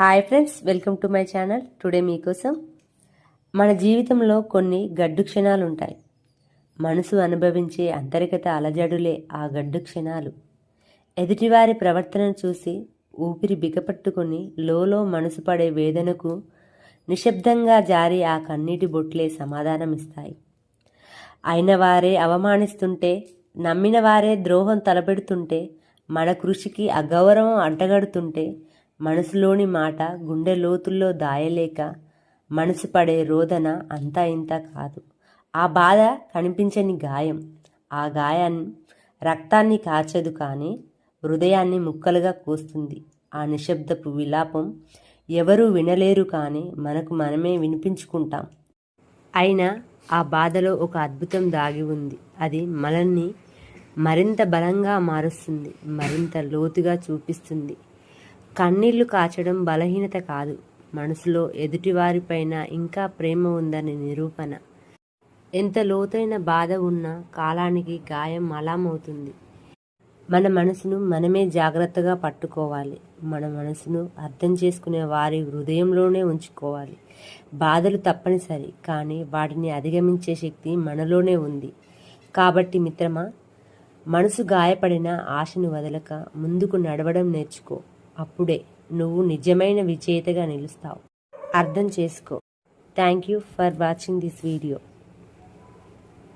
Hi friends welcome to my channel. Today మీకోసం మన జీవితంలో కొన్ని గడ్డు క్షణాలు ఉంటాయి మనసు అనుభవించే అంతర్గత అలజడులే ఆ గడ్డు క్షణాలు. ఎదుటివారి ప్రవర్తనను చూసి ఊపిరి బిగపట్టుకొని లోలో మనసు పడే వేదనకు నిశ్శబ్దంగా జారి ఆ కన్నీటి బొట్లే సమాధానమిస్తాయి. అయిన వారే అవమానిస్తుంటే నమ్మిన వారే ద్రోహం తలపెడుతుంటే మన కృషికి అగౌరవం అంటగడుతుంటే మనసులోని మాట గుండె లోతుల్లో దాయలేక మనసు పడే రోదన అంతా ఇంత కాదు. ఆ బాధ కనిపించని గాయం. ఆ గాయాన్ని రక్తాన్ని కాచదు కానీ హృదయాన్ని ముక్కలుగా కోస్తుంది. ఆ నిశ్శబ్దపు విలాపం ఎవరూ వినలేరు కానీ మనకు మనమే వినిపించుకుంటాం. అయినా ఆ బాధలో ఒక అద్భుతం దాగి ఉంది. అది మనల్ని మరింత బలంగా మారుస్తుంది మరింత లోతుగా చూపిస్తుంది. కన్నీళ్ళు కాచడం బలహీనత కాదు. మనసులో ఎదుటివారిపైన ఇంకా ప్రేమ ఉందని నిరూపణ. ఎంత లోతైన బాధ ఉన్నా కాలానికి గాయం అలామవుతుంది. మన మనసును మనమే జాగ్రత్తగా పట్టుకోవాలి. మన మనసును అర్థం చేసుకునే వారి హృదయంలోనే ఉంచుకోవాలి. బాధలు తప్పనిసరి కానీ వాటిని అధిగమించే శక్తి మనలోనే ఉంది. కాబట్టి మిత్రమా మనసు గాయపడిన ఆశను వదలక ముందుకు నడవడం నేర్చుకో. అప్పుడే నువ్వు నిజమైన విజేతగా నిలుస్తావు. అర్థం చేసుకో. Thank you for watching this video